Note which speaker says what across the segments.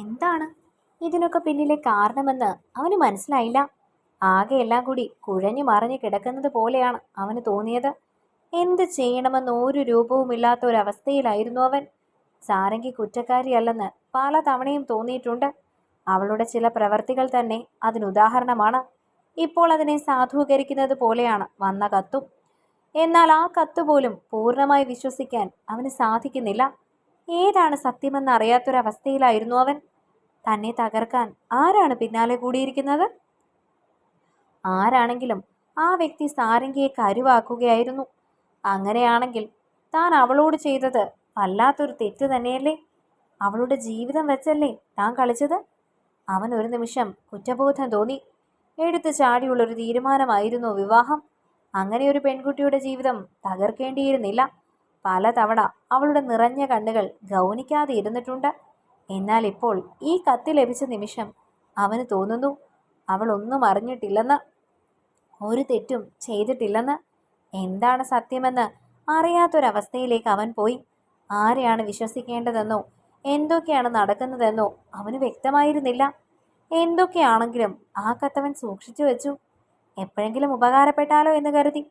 Speaker 1: എന്താണ്? ഇതിനൊക്കെ പിന്നിലെ കാരണമെന്ന് അവന് മനസ്സിലായില്ല. ആകെ എല്ലാം കൂടി കുഴഞ്ഞു മറിഞ്ഞു കിടക്കുന്നത് പോലെയാണ് അവന് തോന്നിയത്. എന്ത് ചെയ്യണമെന്ന് ഒരു രൂപവുമില്ലാത്ത ഒരവസ്ഥയിലായിരുന്നു അവൻ. സാരംഗി കുറ്റക്കാരിയല്ലെന്ന് പല തവണയും തോന്നിയിട്ടുണ്ട്. അവളുടെ ചില പ്രവർത്തികൾ തന്നെ അതിനുദാഹരണമാണ്. ഇപ്പോൾ അതിനെ സാധൂകരിക്കുന്നത് പോലെയാണ് വന്ന കത്തും. എന്നാൽ ആ കത്ത് പോലും പൂർണമായി വിശ്വസിക്കാൻ അവന് സാധിക്കുന്നില്ല. ഏതാണ് സത്യമെന്ന് അറിയാത്തൊരവസ്ഥയിലായിരുന്നു അവൻ. തന്നെ തകർക്കാൻ ആരാണ് പിന്നാലെ കൂടിയിരിക്കുന്നത്? ആരാണെങ്കിലും ആ വ്യക്തി സാരംഗിയെ കരുവാക്കുകയായിരുന്നു. അങ്ങനെയാണെങ്കിൽ താൻ അവളോട് ചെയ്തത് വല്ലാത്തൊരു തെറ്റ് തന്നെയല്ലേ? അവളുടെ ജീവിതം വെച്ചല്ലേ താൻ കളിച്ചത്? അവൻ ഒരു നിമിഷം കുറ്റബോധം തോന്നി. എടുത്തു ചാടിയുള്ളൊരു തീരുമാനമായിരുന്നു വിവാഹം. അങ്ങനെ ഒരു പെൺകുട്ടിയുടെ ജീവിതം തകർക്കേണ്ടിയിരുന്നില്ല. പലതവണ അവളുടെ നിറഞ്ഞ കണ്ണുകൾ ഗൗനിക്കാതെ ഇരുന്നിട്ടുണ്ട്. എന്നാൽ ഇപ്പോൾ ഈ കത്ത് ലഭിച്ച നിമിഷം അവന് തോന്നുന്നു അവൾ ഒന്നും അറിഞ്ഞിട്ടില്ലെന്ന്. ഒരു തെറ്റും ചെയ്തിട്ടില്ലെന്ന്. എന്താണ് സത്യമെന്ന് അറിയാത്തൊരവസ്ഥയിലേക്ക് അവൻ പോയി. ആരെയാണ് വിശ്വസിക്കേണ്ടതെന്നോ എന്തൊക്കെയാണ് നടക്കുന്നതെന്നോ അവന് വ്യക്തമായിരുന്നില്ല. എന്തൊക്കെയാണെങ്കിലും ആ കത്തവൻ സൂക്ഷിച്ചു വെച്ചു. എപ്പോഴെങ്കിലും ഉപകാരപ്പെട്ടാലോ എന്ന് കരുതി.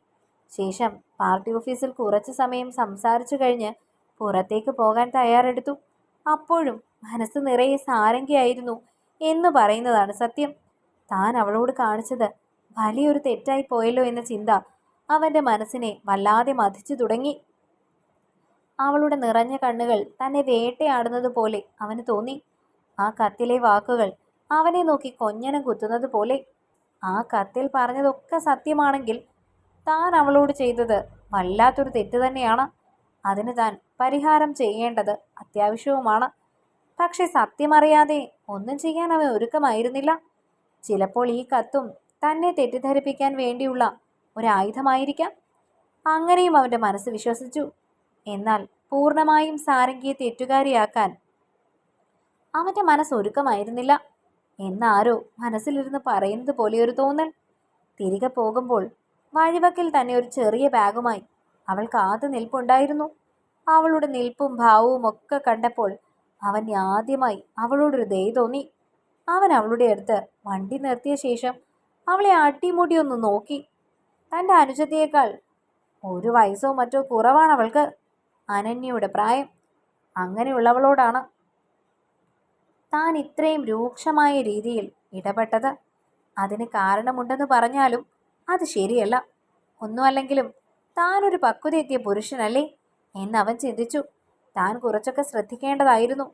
Speaker 1: ശേഷം പാർട്ടി ഓഫീസിൽ കുറച്ചു സമയം സംസാരിച്ചു കഴിഞ്ഞ് പുറത്തേക്ക് പോകാൻ തയ്യാറെടുത്തു. അപ്പോഴും മനസ്സ് നിറയെ സാരംഗിയായിരുന്നു എന്ന് പറയുന്നതാണ് സത്യം. താൻ അവളോട് കാണിച്ചത് വലിയൊരു തെറ്റായി പോയല്ലോ എന്ന ചിന്ത അവന്റെ മനസ്സിനെ വല്ലാതെ മതിച്ചു തുടങ്ങി. അവളുടെ നിറഞ്ഞ കണ്ണുകൾ തന്നെ വേട്ടയാടുന്നത് പോലെ അവന് തോന്നി. ആ കത്തിലെ വാക്കുകൾ അവനെ നോക്കി കൊഞ്ഞനം കുത്തുന്നത് പോലെ. ആ കത്തിൽ പറഞ്ഞതൊക്കെ സത്യമാണെങ്കിൽ താൻ അവളോട് ചെയ്തത് വല്ലാത്തൊരു തെറ്റ് തന്നെയാണ്. അതിന് താൻ പരിഹാരം ചെയ്യേണ്ടത് അത്യാവശ്യവുമാണ്. പക്ഷെ സത്യമറിയാതെ ഒന്നും ചെയ്യാൻ അവൻ ഒരുക്കമായിരുന്നില്ല. ചിലപ്പോൾ ഈ കത്തും തന്നെ തെറ്റിദ്ധരിപ്പിക്കാൻ വേണ്ടിയുള്ള ഒരായുധമായിരിക്കാം. അങ്ങനെയും അവന്റെ മനസ്സ് വിശ്വസിച്ചു. എന്നാൽ പൂർണമായും സാരംഗിയെ തെറ്റുകാരിയാക്കാൻ അവന്റെ മനസ്സ് ഒരുക്കമായിരുന്നില്ല. എന്നാരോ മനസ്സിലിരുന്ന് പറയുന്നത് പോലെ ഒരു തോന്നൽ. തിരികെ പോകുമ്പോൾ വഴിവക്കിൽ തന്നെ ഒരു ചെറിയ ബാഗുമായി അവൾ കാത്തു നിൽപ്പുണ്ടായിരുന്നു. അവളുടെ നിൽപ്പും ഭാവവും ഒക്കെ കണ്ടപ്പോൾ അവൻ ആദ്യമായി അവളോടൊരു ദയ തോന്നി. അവൻ അവളുടെ അടുത്ത് വണ്ടി നിർത്തിയ ശേഷം അവളെ അട്ടിമുടി ഒന്ന് നോക്കി. തന്റെ അനുജത്തിയേക്കാൾ ഒരു വയസ്സോ മറ്റോ കുറവാണ് അവൾക്ക്. അനന്യയുടെ പ്രായം അങ്ങനെയുള്ളവളോടാണ്. താൻ ഇത്രയും രൂക്ഷമായ രീതിയിൽ ഇടപെട്ടത്. അതിന് കാരണമുണ്ടെന്ന് പറഞ്ഞാലും അത് ശരിയല്ല. ഒന്നുമല്ലെങ്കിലും താനൊരു പക്വതയെത്തിയ പുരുഷനല്ലേ? എന്നവൻ ചിന്തിച്ചു. താൻ കുറച്ചൊക്കെ ശ്രദ്ധിക്കേണ്ടതായിരുന്നു.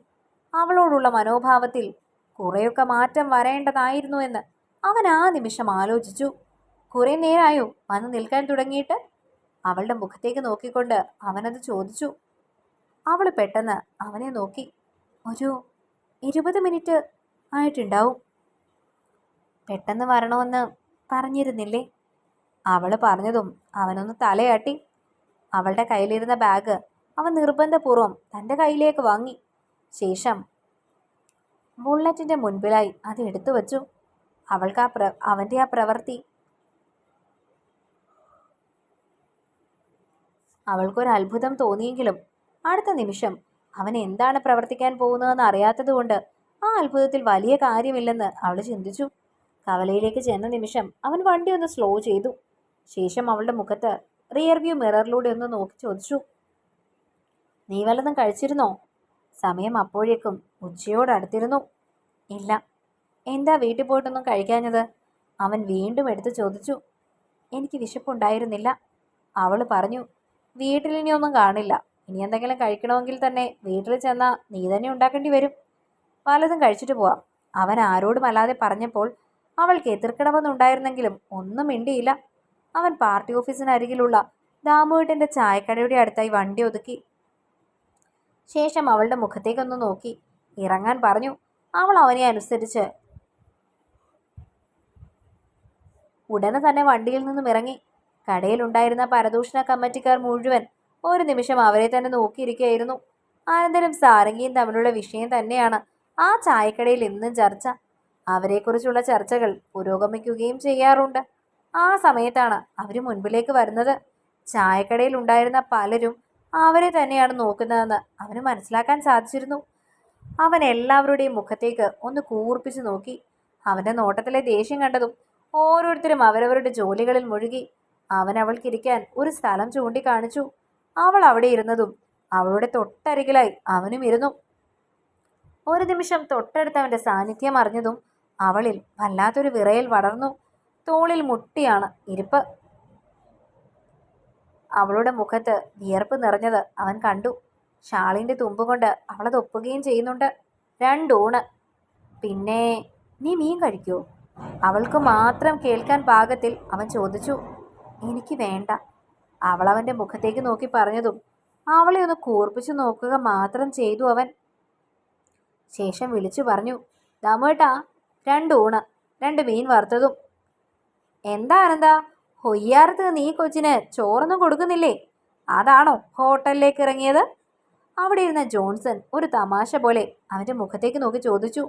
Speaker 1: അവളോടുള്ള മനോഭാവത്തിൽ കുറേയൊക്കെ മാറ്റം വരേണ്ടതായിരുന്നു എന്ന് അവൻ ആ നിമിഷം ആലോചിച്ചു. കുറേ നേരമായോ വന്ന് നിൽക്കാൻ തുടങ്ങിയിട്ട്? അവളുടെ മുഖത്തേക്ക് നോക്കിക്കൊണ്ട് അവനത് ചോദിച്ചു. അവൾ പെട്ടെന്ന് അവനെ നോക്കി. ഒരു ഇരുപത് മിനിറ്റ് ആയിട്ടുണ്ടാവും. പെട്ടെന്ന് വരണമെന്ന് പറഞ്ഞിരുന്നില്ലേ? അവൾ പറഞ്ഞതും അവനൊന്ന് തലയാട്ടി. അവളുടെ കയ്യിലിരുന്ന ബാഗ് അവൻ നിർബന്ധപൂർവം തന്റെ കയ്യിലേക്ക് വാങ്ങി. ശേഷം ബുള്ളറ്റിന്റെ മുൻപിലായി അത് എടുത്തു വച്ചു. അവൾക്ക് ആ പ്ര അവന്റെ ആ പ്രവൃത്തി അവൾക്കൊരു അത്ഭുതം തോന്നിയെങ്കിലും അടുത്ത നിമിഷം അവൻ എന്താണ് പ്രവർത്തിക്കാൻ പോകുന്നതെന്ന് അറിയാത്തതുകൊണ്ട് ആ അത്ഭുതത്തിൽ വലിയ കാര്യമില്ലെന്ന് അവൾ ചിന്തിച്ചു. കവലയിലേക്ക് ചെന്ന നിമിഷം അവൻ വണ്ടി ഒന്ന് സ്ലോ ചെയ്തു. ശേഷം അവളുടെ മുഖത്ത് റിയർ വ്യൂ മിററിലൂടെ ഒന്ന് നോക്കി ചോദിച്ചു. നീ വല്ലതും കഴിച്ചിരുന്നോ? സമയം അപ്പോഴേക്കും. ഉച്ചയോടടുത്തിരുന്നു ഇല്ല. എന്താ വീട്ടിൽ പോയിട്ടൊന്നും കഴിക്കാഞ്ഞത്? അവൻ വീണ്ടും എടുത്ത് ചോദിച്ചു. എനിക്ക് വിശപ്പുണ്ടായിരുന്നില്ല. അവൾ പറഞ്ഞു. വീട്ടിൽ ഇനിയൊന്നും കാണില്ല. ഇനി എന്തെങ്കിലും കഴിക്കണമെങ്കിൽ തന്നെ വീട്ടിൽ ചെന്നാൽ നീ തന്നെ ഉണ്ടാക്കേണ്ടി വരും. പലതും കഴിച്ചിട്ട് പോവാം. അവൻ ആരോടും അല്ലാതെ പറഞ്ഞപ്പോൾ അവൾക്ക് എതിർക്കണമെന്നുണ്ടായിരുന്നെങ്കിലും ഒന്നും മിണ്ടിയില്ല. അവൻ പാർട്ടി ഓഫീസിനരികിലുള്ള ദാമുവേട്ടന്റെ ചായക്കടയുടെ അടുത്തായി വണ്ടി ഒതുക്കി. ശേഷം അവളുടെ മുഖത്തേക്കൊന്ന് നോക്കി. ഇറങ്ങാൻ പറഞ്ഞു. അവൾ അവനെ അനുസരിച്ച് ഉടനെ തന്നെ വണ്ടിയിൽ നിന്നും ഇറങ്ങി. കടയിലുണ്ടായിരുന്ന പരദൂഷണ കമ്മിറ്റിക്കാർ മുഴുവൻ ഒരു നിമിഷം അവരെ തന്നെ നോക്കിയിരിക്കുകയായിരുന്നു. അനന്തരം സാരംഗിയും തമ്മിലുള്ള വിഷയം തന്നെയാണ് ആ ചായക്കടയിൽ ഇന്നും ചർച്ച. അവരെക്കുറിച്ചുള്ള ചർച്ചകൾ പുരോഗമിക്കുകയും ചെയ്യാറുണ്ട്. ആ സമയത്താണ് അവർ മുൻപിലേക്ക് വരുന്നത്. ചായക്കടയിൽ ഉണ്ടായിരുന്ന പലരും അവരെ തന്നെയാണ് നോക്കുന്നതെന്ന് അവന് മനസ്സിലാക്കാൻ സാധിച്ചിരുന്നു. അവൻ എല്ലാവരുടെയും മുഖത്തേക്ക് ഒന്ന് കൂർപ്പിച്ചു നോക്കി. അവന്റെ നോട്ടത്തിലെ ദേഷ്യം കണ്ടതും ഓരോരുത്തരും അവരവരുടെ ജോലികളിൽ മുഴുകി. അവൻ അവൾക്കിരിക്കാൻ ഒരു സ്ഥലം ചൂണ്ടിക്കാണിച്ചു. അവൾ അവിടെ ഇരുന്നതും അവളുടെ തൊട്ടരികിലായി അവനും ഇരുന്നു. ഒരു നിമിഷം തൊട്ടടുത്ത് അവന്റെ സാന്നിധ്യം അറിഞ്ഞതും അവളിൽ വല്ലാത്തൊരു വിറയൽ വളർന്നു. തോളിൽ മുട്ടിയാണ് ഇരിപ്പ്. അവളുടെ മുഖത്ത് വിയർപ്പ് നിറഞ്ഞത് അവൻ കണ്ടു. ഷാളിന്റെ തുമ്പ് കൊണ്ട് അവളത് ഒപ്പുകയും ചെയ്യുന്നുണ്ട്. രണ്ടൂണ് പിന്നെ നീ മീൻ കഴിക്കുമോ അവൾക്ക് മാത്രം കേൾക്കാൻ പാകത്തിൽ അവൻ ചോദിച്ചു. എനിക്ക് വേണ്ട. അവൾ മുഖത്തേക്ക് നോക്കി പറഞ്ഞതും അവളെ ഒന്ന് കൂർപ്പിച്ചു നോക്കുക മാത്രം ചെയ്തു അവൻ. ശേഷം വിളിച്ചു പറഞ്ഞു ദാമേട്ടാ രണ്ടൂണ് രണ്ട് മീൻ വറുത്തതും എന്താ അനന്താ? ഹൊയ്യാർത്ത് നീ കൊച്ചിന് ചോറൊന്നും കൊടുക്കുന്നില്ലേ? അതാണോ ഹോട്ടലിലേക്ക് ഇറങ്ങിയത്? അവിടെ ഇരുന്ന ജോൺസൺ ഒരു തമാശ പോലെ അവന്റെ മുഖത്തേക്ക് നോക്കി ചോദിച്ചു.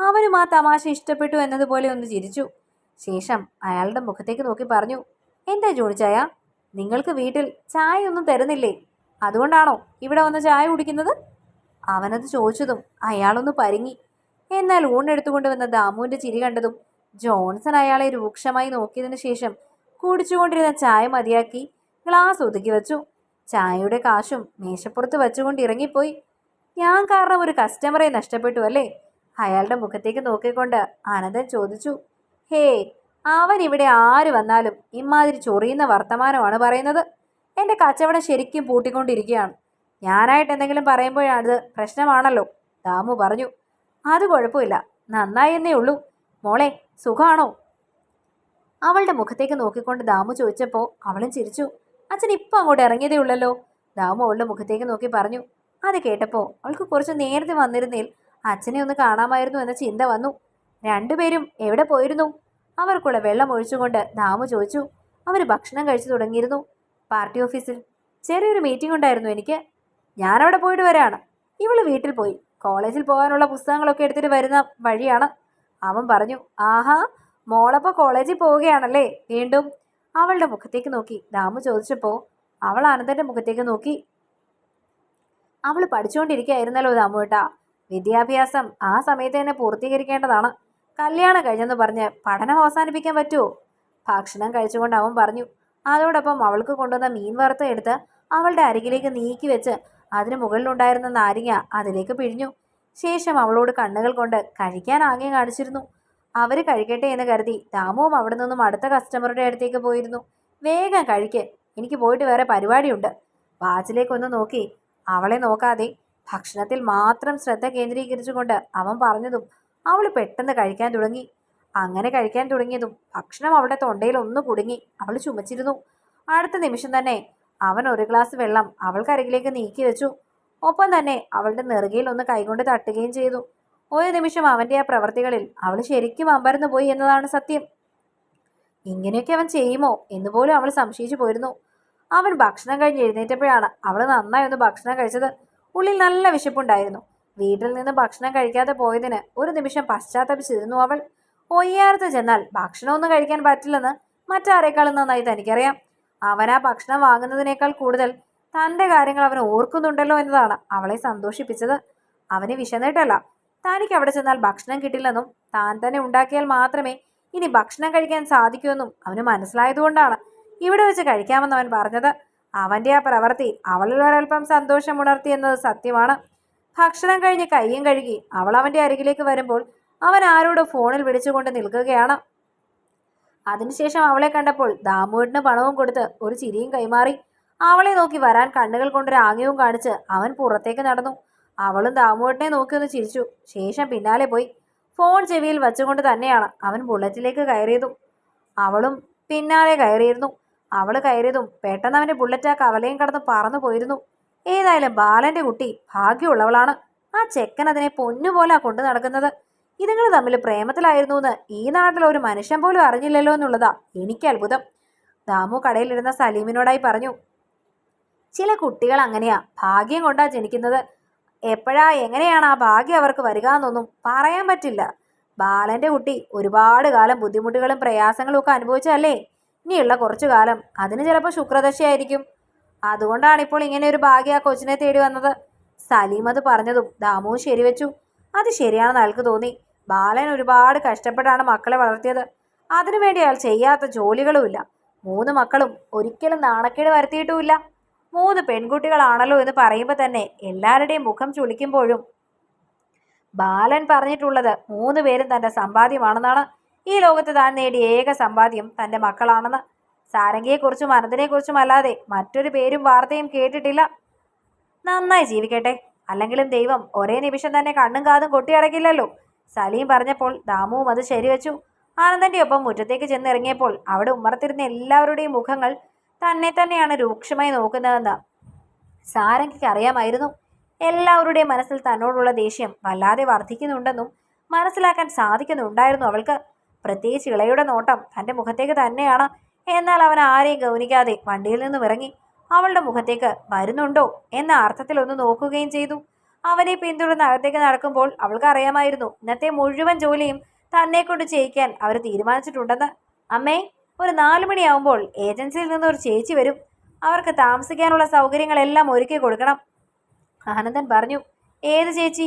Speaker 1: അവനും ആ തമാശ ഇഷ്ടപ്പെട്ടു എന്നതുപോലെ ഒന്ന് ചിരിച്ചു. ശേഷം അയാളുടെ മുഖത്തേക്ക് നോക്കി പറഞ്ഞു എന്താ ജോണിച്ചായ? നിങ്ങൾക്ക് വീട്ടിൽ ചായ ഒന്നും തരുന്നില്ലേ? അതുകൊണ്ടാണോ ഇവിടെ വന്ന് ചായ കുടിക്കുന്നത്? അവനത് ചോദിച്ചതും അയാളൊന്ന് പരിങ്ങി. എന്നാൽ ഊണെടുത്തുകൊണ്ട് വന്ന ദാമുവിന്റെ ചിരി കണ്ടതും ജോൺസൺ അയാളെ രൂക്ഷമായി നോക്കിയതിനു ശേഷം കുടിച്ചുകൊണ്ടിരുന്ന ചായ മതിയാക്കി ഗ്ലാസ് ഒതുക്കി വെച്ചു. ചായയുടെ കാശും മേശപ്പുറത്ത് വെച്ചുകൊണ്ട് ഇറങ്ങിപ്പോയി. ഞാൻ കാരണം ഒരു കസ്റ്റമറെ നഷ്ടപ്പെട്ടു അല്ലേ? അയാളുടെ മുഖത്തേക്ക് നോക്കിക്കൊണ്ട് ആനന്ദൻ ചോദിച്ചു ഹേ അവൻ ഇവിടെ ആര് വന്നാലും ഇമാതിരി ചൊറിയുന്ന വർത്തമാനമാണ് പറയുന്നത്. എന്റെ കച്ചവടം ശരിക്കും പൂട്ടിക്കൊണ്ടിരിക്കുകയാണ്. ഞാനായിട്ട് എന്തെങ്കിലും പറയുമ്പോഴാണിത് പ്രശ്നമാണല്ലോ ദാമു പറഞ്ഞു. അത് കുഴപ്പമില്ല. നന്നായി എന്നേ ഉള്ളൂ. മോളെ സുഖാണോ? അവളുടെ മുഖത്തേക്ക് നോക്കിക്കൊണ്ട് ദാമു ചോദിച്ചപ്പോൾ അവളും ചിരിച്ചു. അച്ഛൻ ഇപ്പം അങ്ങോട്ട് ഇറങ്ങിയതേ ഉള്ളല്ലോ. ദാമു അവളുടെ മുഖത്തേക്ക് നോക്കി പറഞ്ഞു. അത് കേട്ടപ്പോൾ അവൾക്ക് കുറച്ച് നേരത്തെ വന്നിരുന്നേൽ അച്ഛനെ ഒന്ന് കാണാമായിരുന്നു എന്ന ചിന്ത വന്നു. രണ്ടുപേരും എവിടെ പോയിരുന്നു? അവർക്കുള്ള വെള്ളം ഒഴിച്ചുകൊണ്ട് ദാമു ചോദിച്ചു. അവർ ഭക്ഷണം കഴിച്ചു തുടങ്ങിയിരുന്നു. പാർട്ടി ഓഫീസിൽ ചെറിയൊരു മീറ്റിംഗ് ഉണ്ടായിരുന്നു എനിക്ക്. ഞാനവിടെ പോയിട്ട് വരാണ്. ഇവൾ വീട്ടിൽ പോയി. കോളേജിൽ പോകാനുള്ള പുസ്തകങ്ങളൊക്കെ എടുത്തിട്ട് വരുന്ന വഴിയാണ്. അവൻ പറഞ്ഞു ആഹാ മോളപ്പോൾ കോളേജിൽ പോവുകയാണല്ലേ? വീണ്ടും അവളുടെ മുഖത്തേക്ക് നോക്കി. ദാമു ചോദിച്ചപ്പോൾ അവൾ ആനന്ദന്റെ മുഖത്തേക്ക് നോക്കി. അവൾ പഠിച്ചുകൊണ്ടിരിക്കുകയായിരുന്നല്ലോ ദാമു ഏട്ടാ. വിദ്യാഭ്യാസം ആ സമയത്ത് തന്നെ പൂർത്തീകരിക്കേണ്ടതാണ്. കല്യാണം കഴിഞ്ഞെന്ന് പറഞ്ഞ് പഠനം അവസാനിപ്പിക്കാൻ പറ്റുമോ ഭക്ഷണം കഴിച്ചുകൊണ്ട് അവൻ പറഞ്ഞു അതോടൊപ്പം അവൾക്ക് കൊണ്ടുവന്ന മീൻ വറുത്തെടുത്ത് അവളുടെ അരികിലേക്ക് നീക്കി വെച്ച് അതിന് മുകളിലുണ്ടായിരുന്ന നാരിങ്ങ അതിലേക്ക് പിഴിഞ്ഞു. ശേഷം അവളോട് കണ്ണുകൾ കൊണ്ട് കഴിക്കാൻ ആംഗ്യം കാണിച്ചിരുന്നു. അവർ കഴിക്കട്ടെ എന്ന് കരുതി ദാമുവും അവിടെ നിന്നും അടുത്ത കസ്റ്റമറുടെ അടുത്തേക്ക് പോയിരുന്നു. വേഗം കഴിക്ക്. എനിക്ക് പോയിട്ട് വേറെ പരിപാടിയുണ്ട്. വാച്ചിലേക്കൊന്ന് നോക്കി. അവളെ നോക്കാതെ ഭക്ഷണത്തിൽ മാത്രം ശ്രദ്ധ കേന്ദ്രീകരിച്ചുകൊണ്ട് അവൻ പറഞ്ഞതും അവൾ പെട്ടെന്ന് കഴിക്കാൻ തുടങ്ങി. അങ്ങനെ കഴിക്കാൻ തുടങ്ങിയതും ഭക്ഷണം അവളുടെ തൊണ്ടയിൽ ഒന്ന് കുടുങ്ങി അവൾ ചുമച്ചിരുന്നു. അടുത്ത നിമിഷം തന്നെ അവൻ ഒരു ഗ്ലാസ് വെള്ളം അവൾക്കരികിലേക്ക് നീക്കി വെച്ചു ഒപ്പം തന്നെ അവളുടെ നെറുകയിൽ ഒന്ന് കൈകൊണ്ട് തട്ടുകയും ചെയ്തു. ഒരു നിമിഷം അവന്റെ ആ പ്രവർത്തികളിൽ അവൾ ശരിക്കും അമ്പരന്നു പോയി എന്നതാണ് സത്യം. ഇങ്ങനെയൊക്കെ അവൻ ചെയ്യുമോ എന്ന് പോലും അവൾ സംശയിച്ചു പോയിരുന്നു. അവൻ ഭക്ഷണം കഴിഞ്ഞ് എഴുന്നേറ്റപ്പോഴാണ് അവൾ നന്നായി ഒന്ന് ഭക്ഷണം കഴിച്ചത്. ഉള്ളിൽ നല്ല വിശപ്പുണ്ടായിരുന്നു. വീട്ടിൽ നിന്ന് ഭക്ഷണം കഴിക്കാതെ പോയതിന് ഒരു നിമിഷം പശ്ചാത്തപിച്ചിരുന്നു അവൾ. ഒയ്യാർത്ത് ചെന്നാൽ ഭക്ഷണമൊന്നും കഴിക്കാൻ പറ്റില്ലെന്ന് മറ്റാരേക്കാളും നന്നായി തനിക്കറിയാം. അവൻ ആ ഭക്ഷണം വാങ്ങുന്നതിനേക്കാൾ കൂടുതൽ തന്റെ കാര്യങ്ങൾ അവൻ ഓർക്കുന്നുണ്ടല്ലോ എന്നതാണ് അവളെ സന്തോഷിപ്പിച്ചത്. അവന് വിശന്നിട്ടല്ല. തനിക്ക് അവിടെ ചെന്നാൽ ഭക്ഷണം കിട്ടില്ലെന്നും താൻ തന്നെ ഉണ്ടാക്കിയാൽ മാത്രമേ ഇനി ഭക്ഷണം കഴിക്കാൻ സാധിക്കുമെന്നും അവന് മനസ്സിലായതുകൊണ്ടാണ് ഇവിടെ വെച്ച് കഴിക്കാമെന്ന് അവൻ പറഞ്ഞത്. അവന്റെ ആ പ്രവൃത്തി അവളിൽ ഒരൽപ്പം സന്തോഷം ഉണർത്തി എന്നത് സത്യമാണ്. ഭക്ഷണം കഴിഞ്ഞ് കയ്യും കഴുകി അവൾ അവന്റെ അരികിലേക്ക് വരുമ്പോൾ അവൻ ആരോട് ഫോണിൽ വിളിച്ചുകൊണ്ട് നിൽക്കുകയാണ്. അതിനുശേഷം അവളെ കണ്ടപ്പോൾ ദാമുവിന് പണവും കൊടുത്ത് ഒരു ചിരിയും കൈമാറി. അവളെ നോക്കി വരാൻ കണ്ണുകൾ കൊണ്ടൊരു ആംഗ്യവും കാണിച്ച് അവൻ പുറത്തേക്ക് നടന്നു. അവളും ദാമുവേട്ടനെ നോക്കി ഒന്ന് ചിരിച്ചു. ശേഷം പിന്നാലെ പോയി. ഫോൺ ചെവിയിൽ വെച്ചുകൊണ്ട് തന്നെയാണ് അവൻ ബുള്ളറ്റിലേക്ക് കയറിയതും. അവളും പിന്നാലെ കയറിയിരുന്നു. അവൾ കയറിയതും പെട്ടെന്ന് അവന്റെ ബുള്ളറ്റ് ആ കവലയും കടന്ന് പറന്നു പോയിരുന്നു. ഏതായാലും ബാലന്റെ കുട്ടി ഭാഗ്യമുള്ളവളാണ്. ആ ചെക്കൻ അതിനെ പൊന്നുപോലെ കൊണ്ടു നടക്കുന്നത്. ഇതുങ്ങൾ തമ്മിൽ പ്രേമത്തിലായിരുന്നു എന്ന് ഈ നാട്ടിൽ ഒരു മനുഷ്യൻ പോലും അറിഞ്ഞില്ലല്ലോ എന്നുള്ളതാ എനിക്ക് അത്ഭുതം. ദാമു കടയിലിരുന്ന സലീമിനോടായി പറഞ്ഞു ചില കുട്ടികൾ അങ്ങനെയാ. ഭാഗ്യം കൊണ്ടാ ജനിക്കുന്നത്. എപ്പോഴാ എങ്ങനെയാണ് ആ ഭാഗ്യം അവർക്ക് വരിക എന്നൊന്നും പറയാൻ പറ്റില്ല. ബാലന്റെ കുട്ടി ഒരുപാട് കാലം ബുദ്ധിമുട്ടുകളും പ്രയാസങ്ങളും ഒക്കെ അനുഭവിച്ചല്ലേ ഇനിയുള്ള കുറച്ചു കാലം അതിന് ചിലപ്പോൾ ശുക്രദശയായിരിക്കും. അതുകൊണ്ടാണ് ഇപ്പോൾ ഇങ്ങനെ ഒരു ഭാഗ്യ ആ കൊച്ചിനെ തേടി വന്നത്. സലീം അത് പറഞ്ഞതും ദാമുവും ശരിവെച്ചു. അത് ശരിയാണെന്ന് അയാൾക്ക് തോന്നി. ബാലൻ ഒരുപാട് കഷ്ടപ്പെട്ടാണ് മക്കളെ വളർത്തിയത്. അതിനുവേണ്ടി അയാൾ ചെയ്യാത്ത ജോലികളുമില്ല. മൂന്ന് മക്കളും ഒരിക്കലും നാണക്കേട് വരുത്തിയിട്ടുമില്ല. മൂന്ന് പെൺകുട്ടികളാണല്ലോ എന്ന് പറയുമ്പോൾ തന്നെ എല്ലാവരുടെയും മുഖം ചുളിക്കുമ്പോഴും ബാലൻ പറഞ്ഞിട്ടുള്ളത് മൂന്ന് പേരും തന്റെ സമ്പാദ്യമാണെന്നാണ്. ഈ ലോകത്ത് താൻ നേടിയ ഏക സമ്പാദ്യം തന്റെ മക്കളാണെന്ന്. സാരംഗിയെക്കുറിച്ചും അനന്തനെക്കുറിച്ചും അല്ലാതെ മറ്റൊരു പേരും വാർത്തയും കേട്ടിട്ടില്ല. നന്നായി ജീവിക്കട്ടെ. അല്ലെങ്കിലും ദൈവം ഒരേ നിമിഷം തന്നെ കണ്ണും കാതും കൊട്ടിയടക്കില്ലല്ലോ. സലീം പറഞ്ഞപ്പോൾ ദാമുവും അത് ശരിവെച്ചു. ആനന്ദന്റെ ഒപ്പം മുറ്റത്തേക്ക് ചെന്നിറങ്ങിയപ്പോൾ അവിടെ ഉമ്മറത്തിരുന്ന എല്ലാവരുടെയും മുഖങ്ങൾ തന്നെ തന്നെയാണ് രൂക്ഷമായി നോക്കുന്നതെന്ന്. സാരംഗിക്ക് അറിയാമായിരുന്നു. എല്ലാവരുടെയും മനസ്സിൽ തന്നോടുള്ള ദേഷ്യം വല്ലാതെ വർദ്ധിക്കുന്നുണ്ടെന്നും മനസ്സിലാക്കാൻ സാധിക്കുന്നുണ്ടായിരുന്നു അവൾക്ക്. പ്രത്യേകിച്ച് ഇളയുടെ നോട്ടം തന്റെ മുഖത്തേക്ക് തന്നെയാണ്. എന്നാൽ അവൻ ആരെയും ഗൗനിക്കാതെ വണ്ടിയിൽ നിന്നും ഇറങ്ങി അവളുടെ മുഖത്തേക്ക് വരുന്നുണ്ടോ എന്ന അർത്ഥത്തിൽ ഒന്ന് നോക്കുകയും ചെയ്തു. അവനെ പിന്തുടർന്ന് അകത്തേക്ക് നടക്കുമ്പോൾ അവൾക്ക് അറിയാമായിരുന്നു ഇന്നത്തെ മുഴുവൻ ജോലിയും തന്നെ കൊണ്ട് ചെയ്യിക്കാൻ അവർ തീരുമാനിച്ചിട്ടുണ്ടെന്ന്. അമ്മേ ഒരു നാല് മണിയാവുമ്പോൾ ഏജൻസിയിൽ നിന്ന് ഒരു ചേച്ചി വരും. അവർക്ക് താമസിക്കാനുള്ള സൗകര്യങ്ങളെല്ലാം ഒരുക്കി കൊടുക്കണം. ആനന്ദൻ പറഞ്ഞു ഏത് ചേച്ചി?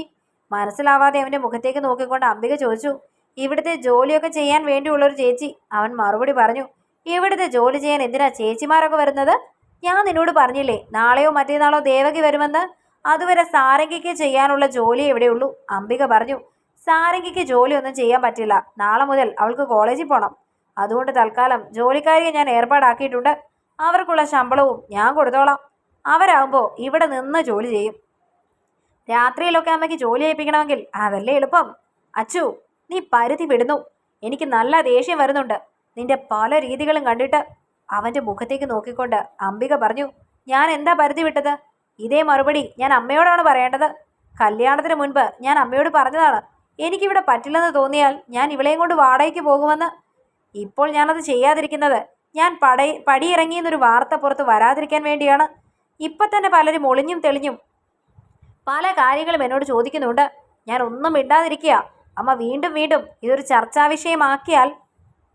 Speaker 1: മനസ്സിലാവാതെ അവന്റെ മുഖത്തേക്ക് നോക്കിക്കൊണ്ട് അംബിക ചോദിച്ചു ഇവിടുത്തെ ജോലിയൊക്കെ ചെയ്യാൻ വേണ്ടിയുള്ളൊരു ചേച്ചി. അവൻ മറുപടി പറഞ്ഞു ഇവിടുത്തെ ജോലി ചെയ്യാൻ എന്തിനാ ചേച്ചിമാരൊക്കെ വരുന്നത്? ഞാൻ നിന്നോട് പറഞ്ഞില്ലേ നാളെയോ മറ്റേനാളോ ദേവകി വരുമെന്ന്? അതുവരെ സാരംഗിക്ക് ചെയ്യാനുള്ള ജോലി എവിടെയുള്ളൂ അംബിക പറഞ്ഞു സാരംഗിക്ക് ജോലിയൊന്നും ചെയ്യാൻ പറ്റില്ല. നാളെ മുതൽ അവൾക്ക് കോളേജിൽ പോകണം അതുകൊണ്ട് തൽക്കാലം ജോലിക്കാരിയെ ഞാൻ ഏർപ്പാടാക്കിയിട്ടുണ്ട്. അവർക്കുള്ള ശമ്പളവും ഞാൻ കൊടുത്തോളാം. അവരാകുമ്പോൾ ഇവിടെ നിന്ന് ജോലി ചെയ്യും. രാത്രിയിലൊക്കെ അമ്മയ്ക്ക് ജോലി ഏൽപ്പിക്കണമെങ്കിൽ അതല്ലേ എളുപ്പം. അച്ചു നീ പരുതി വിടുന്നു. എനിക്ക് നല്ല ദേഷ്യം വരുന്നുണ്ട്. നിന്റെ പല രീതികളും കണ്ടിട്ട് അവന്റെ മുഖത്തേക്ക് നോക്കിക്കൊണ്ട് അംബിക പറഞ്ഞു ഞാൻ എന്താ പരുതി വിട്ടത്? ഇതേ മറുപടി ഞാൻ അമ്മയോടാണ് പറയേണ്ടത്. കല്യാണത്തിന് മുൻപ് ഞാൻ അമ്മയോട് പറഞ്ഞതാണ് എനിക്കിവിടെ പറ്റില്ലെന്ന് തോന്നിയാൽ ഞാൻ ഇവളെയും കൊണ്ട് വാടകയ്ക്ക് പോകുമെന്ന്. ഇപ്പോൾ ഞാനത് ചെയ്യാതിരിക്കുന്നത്. ഞാൻ പട പടിയിറങ്ങിയെന്നൊരു വാർത്ത പുറത്ത് വരാതിരിക്കാൻ വേണ്ടിയാണ്. ഇപ്പം തന്നെ പലരും ഒളിഞ്ഞും തെളിഞ്ഞും പല കാര്യങ്ങളും എന്നോട് ചോദിക്കുന്നുണ്ട്. ഞാൻ ഒന്നും ഇടാതിരിക്കുക അമ്മ വീണ്ടും വീണ്ടും ഇതൊരു ചർച്ചാ വിഷയമാക്കിയാൽ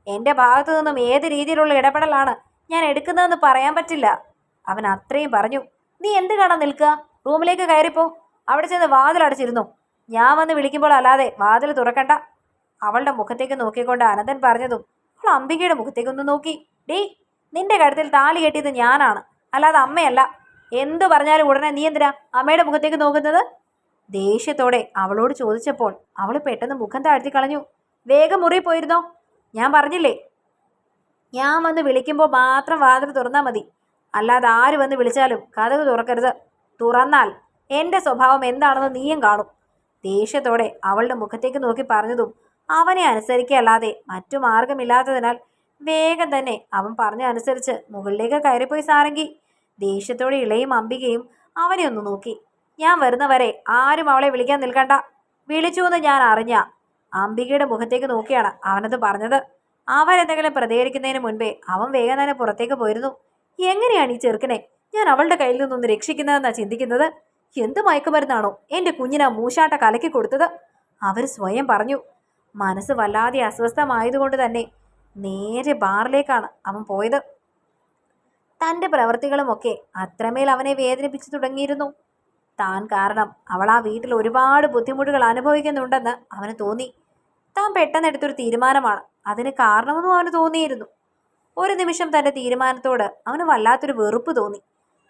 Speaker 1: എന്റെ ഭാഗത്തു നിന്നും ഏത് രീതിയിലുള്ള ഇടപെടലാണ് ഞാൻ എടുക്കുന്നതെന്ന് പറയാൻ പറ്റില്ല. അവൻ അത്രയും പറഞ്ഞു. നീ എന്ത് കാണാൻ നിൽക്കുക? റൂമിലേക്ക് കയറിപ്പോ. അവിടെ ചെന്ന് വാതിലടച്ചിരുന്നു ഞാൻ വന്ന് വിളിക്കുമ്പോൾ അല്ലാതെ വാതിൽ തുറക്കണ്ട. അവളുടെ മുഖത്തേക്ക് നോക്കിക്കൊണ്ട് അനന്തൻ പറഞ്ഞതും അവൾ അംബികയുടെ മുഖത്തേക്കൊന്ന് നോക്കി. ഡേയ് നിന്റെ കഴുത്തിൽ താലി കെട്ടിയത് ഞാനാണ്. അല്ലാതെ അമ്മയല്ല. എന്തു പറഞ്ഞാലും ഉടനെ നീ എന്തിനാ അമ്മയുടെ മുഖത്തേക്ക് നോക്കുന്നത്? ദേഷ്യത്തോടെ അവളോട് ചോദിച്ചപ്പോൾ അവൾ പെട്ടെന്ന് മുഖം താഴ്ത്തി കളഞ്ഞു. വേഗം മുറി പോയിരുന്നോ? ഞാൻ പറഞ്ഞില്ലേ? ഞാൻ വന്ന് വിളിക്കുമ്പോൾ മാത്രം വാതിൽ തുറന്നാൽ മതി. അല്ലാതെ ആര് വന്ന് വിളിച്ചാലും കഥക് തുറക്കരുത്. തുറന്നാൽ എന്റെ സ്വഭാവം എന്താണെന്ന് നീയും കാണും. ദേഷ്യത്തോടെ അവളുടെ മുഖത്തേക്ക് നോക്കി പറഞ്ഞതും അവനെ അനുസരിക്കല്ലാതെ മറ്റു മാർഗമില്ലാത്തതിനാൽ വേഗം തന്നെ അവൻ പറഞ്ഞ അനുസരിച്ച് മുകളിലേക്ക് കയറിപ്പോയി സാരംഗി. ദേഷ്യത്തോടെ ഇളയും അംബികയും അവനെ ഒന്ന് നോക്കി. ഞാൻ വരുന്നവരെ ആരും അവളെ വിളിക്കാൻ നിൽക്കണ്ട. വിളിച്ചു എന്ന് ഞാൻ അറിഞ്ഞ അംബികയുടെ മുഖത്തേക്ക് നോക്കിയാണ് അവനത് പറഞ്ഞത്. അവരെന്തെങ്കിലും പ്രതികരിക്കുന്നതിന് മുൻപേ അവൻ വേഗം തന്നെ പുറത്തേക്ക് പോയിരുന്നു. എങ്ങനെയാണ് ഈ ചെറുക്കനെ ഞാൻ അവളുടെ കയ്യിൽ നിന്നൊന്ന് രക്ഷിക്കുന്നതെന്നാണ് ചിന്തിക്കുന്നത്? എന്ത് മയക്കുമരുന്നാണോ എന്റെ കുഞ്ഞിനാ മൂശാട്ട കലക്കി കൊടുത്തത്? അവർ സ്വയം പറഞ്ഞു. മനസ്സ് വല്ലാതെ അസ്വസ്ഥമായതുകൊണ്ട് തന്നെ നേരെ ബാറിലേക്കാണ് അവൻ പോയത്. തന്റെ പ്രവൃത്തികളുമൊക്കെ അത്രമേൽ അവനെ വേദനിപ്പിച്ചു തുടങ്ങിയിരുന്നു. താൻ കാരണം അവൾ ആ വീട്ടിൽ ഒരുപാട് ബുദ്ധിമുട്ടുകൾ അനുഭവിക്കുന്നുണ്ടെന്ന് അവന് തോന്നി. താൻ പെട്ടെന്ന് എടുത്തൊരു തീരുമാനമാണ്. അതിന് കാരണമെന്നും അവന് തോന്നിയിരുന്നു. ഒരു നിമിഷം തന്റെ തീരുമാനത്തോട് അവന് വല്ലാത്തൊരു വെറുപ്പ് തോന്നി.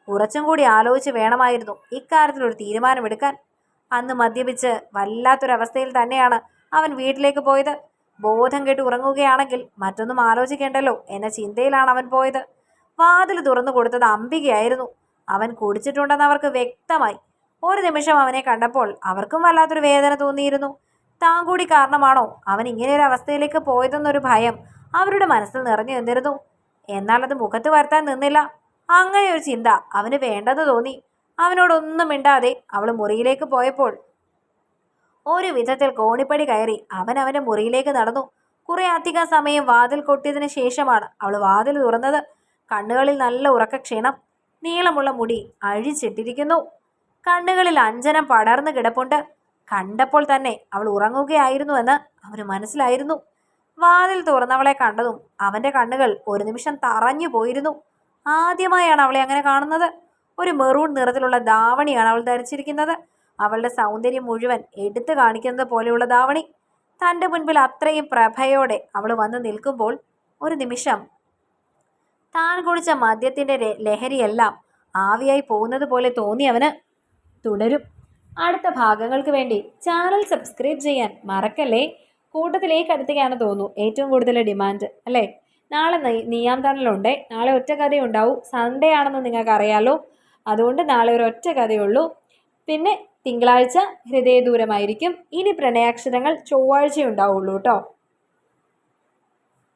Speaker 1: കുറച്ചും കൂടി ആലോചിച്ച് വേണമായിരുന്നു ഇക്കാര്യത്തിലൊരു തീരുമാനമെടുക്കാൻ. അന്ന് മദ്യപിച്ച് വല്ലാത്തൊരവസ്ഥയിൽ തന്നെയാണ് അവൻ വീട്ടിലേക്ക് പോയത്. ബോധം കേട്ട് ഉറങ്ങുകയാണെങ്കിൽ മറ്റൊന്നും ആലോചിക്കേണ്ടല്ലോ എന്ന ചിന്തയിലാണ് അവൻ പോയത്. വാതിൽ തുറന്നു കൊടുത്തത് അംബികയായിരുന്നു. അവൻ കുടിച്ചിട്ടുണ്ടെന്ന് അവർക്ക് വ്യക്തമായി. ഒരു നിമിഷം അവനെ കണ്ടപ്പോൾ അവർക്കും വല്ലാത്തൊരു വേദന തോന്നിയിരുന്നു. താൻ കൂടി കാരണമാണോ അവൻ ഇങ്ങനെയൊരു അവസ്ഥയിലേക്ക് പോയതെന്നൊരു ഭയം അവരുടെ മനസ്സിൽ നിറഞ്ഞു നിന്നിരുന്നു. എന്നാൽ അത് മുഖത്ത് വരുത്താൻ നിന്നില്ല. അങ്ങനെ ഒരു ചിന്ത അവന് വേണ്ടെന്ന് തോന്നി. അവനോടൊന്നും മിണ്ടാതെ അവൾ മുറിയിലേക്ക് പോയപ്പോൾ ഒരു വിധത്തിൽ കോണിപ്പടി കയറി അവൻ അവന്റെ മുറിയിലേക്ക് നടന്നു. കുറേ അധികം സമയം വാതിൽ കൊട്ടിയതിന് ശേഷമാണ് അവൾ വാതിൽ തുറന്നത്. കണ്ണുകളിൽ നല്ല ഉറക്കക്ഷീണം നീളമുള്ള മുടി അഴിച്ചിട്ടിരിക്കുന്നു. കണ്ണുകളിൽ അഞ്ജനം പടർന്നു കിടപ്പുണ്ട്. കണ്ടപ്പോൾ തന്നെ അവൾ ഉറങ്ങുകയായിരുന്നുവെന്ന് അവന് മനസ്സിലായിരുന്നു. വാതിൽ തുറന്നവളെ കണ്ടതും അവന്റെ കണ്ണുകൾ ഒരു നിമിഷം തറഞ്ഞു പോയിരുന്നു. ആദ്യമായാണ് അവളെ അങ്ങനെ കാണുന്നത്. ഒരു മെറൂൺ നിറത്തിലുള്ള ദാവണിയാണ് അവൾ ധരിച്ചിരിക്കുന്നത്. അവളുടെ സൗന്ദര്യം മുഴുവൻ എടുത്തു കാണിക്കുന്നത് പോലെയുള്ള ധാവണി തന്റെ മുൻപിൽ അത്രയും പ്രഭയോടെ അവൾ വന്ന് നിൽക്കുമ്പോൾ ഒരു നിമിഷം താൻ കുടിച്ച മദ്യത്തിന്റെ ലഹരിയെല്ലാം ആവിയായി പോകുന്നത് പോലെ തോന്നി അവന്. തുടരും. അടുത്ത ഭാഗങ്ങൾക്ക് വേണ്ടി ചാനൽ സബ്സ്ക്രൈബ് ചെയ്യാൻ മറക്കല്ലേ? കൂട്ടത്തിലേക്ക് അടുത്തേക്കാണ് തോന്നുന്നു. ഏറ്റവും കൂടുതൽ ഡിമാൻഡ് അല്ലേ? നാളെ നെയ്- തണലുണ്ട് നാളെ ഒറ്റ കഥയുണ്ടാവും. സൺഡേ ആണെന്ന് നിങ്ങൾക്ക് അറിയാലോ അതുകൊണ്ട് നാളെ ഒരു ഒറ്റ കഥയുള്ളൂ. പിന്നെ തിങ്കളാഴ്ച ഹൃദയദൂരമായിരിക്കും. ഇനി പ്രണയാക്ഷരങ്ങൾ ചൊവ്വാഴ്ച ഉണ്ടാവുള്ളൂ കേട്ടോ.